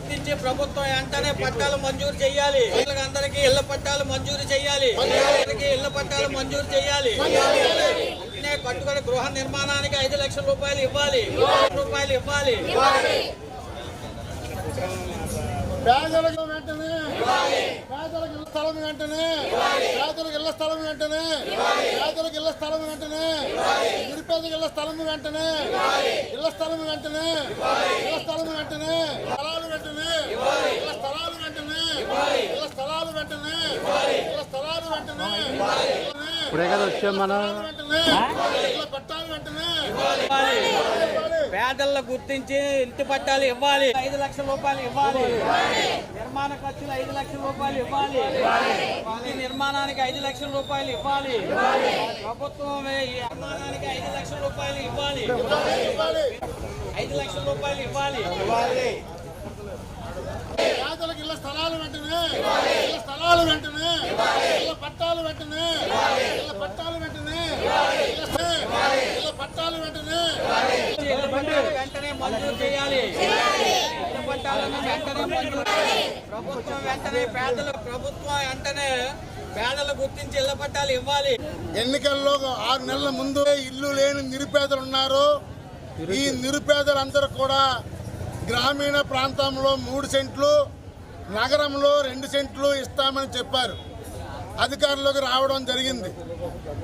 ప్రభుత్వం వెంటనే పట్టాలు మంజూరు చేయాలి. వీళ్ళకి అందరికీ ఇళ్ళ పట్టాలు మంజూరు చేయాలి. అందరికీ ఇళ్ళ పట్టాలు మంజూరు చేయాలి. వెంటనే గృహ నిర్మాణానికి ఐదు లక్షల రూపాయలు ఇవ్వాలి. రూపాయలు ఇవ్వాలి. పేదలకు వెంటనే పేదలకు ఇళ్ళ స్థలం వెంటనే పేదలకు ఇళ్ళ స్థలం వెంటనే పేదలకు ఇళ్ళ స్థలం వెంటనే నిరుపేదలకు ఇళ్ళ స్థలం వెంటనే ఇళ్ళ స్థలం వెంటనే ఇళ్ళ స్థలం వెంటనే స్థలాలు స్థలాలు వెంటనే స్థలాలు వెంటనే ఇళ్ళ స్థలాలు వెంటనే ఇప్పుడే కదా వచ్చాం మనం పట్టాలు వెంటనే పేదలను గుర్తించి ఇంటి పట్టాలు ఇవ్వాలి ఐదు లక్షల రూపాయలు ఇవ్వాలి నిర్మాణ ఖర్చులు ఐదు లక్షల రూపాయలు ఇవ్వాలి ఈ నిర్మాణానికి ఐదు లక్షల రూపాయలు ఇవ్వాలి ప్రభుత్వం ఈ నిర్మాణానికి ఐదు లక్షల రూపాయలు ఇవ్వాలి ఐదు లక్షల రూపాయలు ఇవ్వాలి పేదలకు ఇళ్ళ స్థలాలు వెంటనే. ఇళ్ళ స్థలాలు వెంటనే. ఇళ్ళ పట్టాలు వెంటనే. ఇళ్ళ పట్టాలు వెంటనే. ఇళ్ళ పట్టాలు వెంటనే. వెంటనే మంజూరు చేయాలి. ఇళ్ళ పట్టాలను వెంటనే మంజూరు ప్రభుత్వం వెంటనే పేదలు ప్రభుత్వం వెంటనే పేదలు గుర్తించి ఇళ్ళ పట్టాలు ఇవ్వాలి. ఎన్నికల్లో ఆరు నెలల ముందు ఇల్లు లేని నిరుపేదలు ఉన్నారు ఈ నిరుపేదలందరూ కూడా గ్రామీణ ప్రాంతంలో మూడు సెంట్లు నగరంలో రెండు సెంట్లు ఇస్తామని చెప్పారు. అధికారంలోకి రావడం జరిగింది.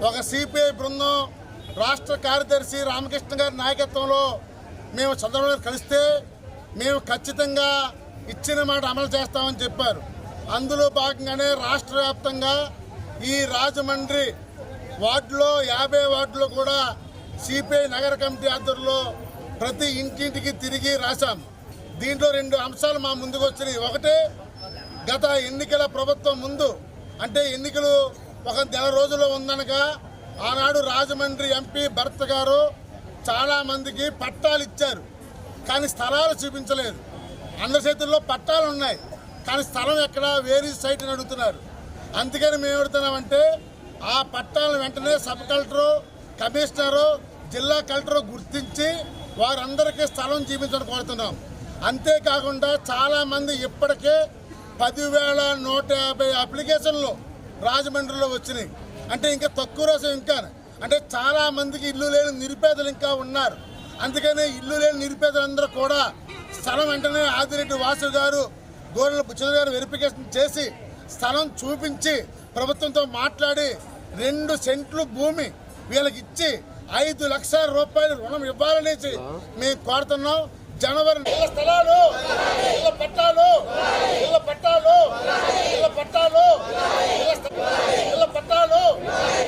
ఒక సిపిఐ బృందం రాష్ట్ర కార్యదర్శి రామకృష్ణ గారి నాయకత్వంలో మేము చంద్రబాబు కలిస్తే మేము ఖచ్చితంగా ఇచ్చిన మాట అమలు చేస్తామని చెప్పారు. అందులో భాగంగానే రాష్ట్ర వ్యాప్తంగా ఈ రాజమండ్రి వార్డులో యాభై వార్డులో కూడా సిపిఐ నగర కమిటీ ఆధ్వర్యంలో ప్రతి ఇంటింటికి తిరిగి రాశాం దీంట్లో రెండు అంశాలు మా ముందుకు వచ్చినాయి. ఒకటి గత ఎన్నికల ప్రభుత్వం ముందు అంటే ఎన్నికలు ఒక నెల రోజుల్లో ఉందనగా ఆనాడు రాజమండ్రి ఎంపీ భరత్ గారు చాలా మందికి పట్టాలు ఇచ్చారు. కానీ స్థలాలు చూపించలేదు. అందరి చేతుల్లో పట్టాలు ఉన్నాయి. కానీ స్థలం ఎక్కడ వేరే సైట్ అని అడుగుతున్నారు. అందుకని మేము అడుగుతున్నామంటే ఆ పట్టాలను వెంటనే సబ్ కలెక్టరు కమిషనరు జిల్లా కలెక్టరు గుర్తించి వారందరికీ స్థలం చూపించడం కోరుతున్నాం. అంతేకాకుండా చాలామంది ఇప్పటికే పదివేల నూట యాభై అప్లికేషన్లు రాజమండ్రిలో వచ్చినాయి. అంటే ఇంకా తక్కువ రోజు ఇంకా అంటే చాలా మందికి ఇల్లు లేని నిరుపేదలు ఇంకా ఉన్నారు. అందుకనే ఇల్లు లేని నిరుపేదలందరూ కూడా స్థలం వెంటనే ఆదిరెడ్డి వాసు గారు గోరెల బుచ్చన గారు వెరిఫికేషన్ చేసి స్థలం చూపించి ప్రభుత్వంతో మాట్లాడి రెండు సెంట్లు భూమి వీళ్ళకి ఇచ్చి ఐదు లక్షల రూపాయలు రుణం ఇవ్వాలనేసి మేము కోరుతున్నాం. జనవరి స్థలాలు పట్టాలు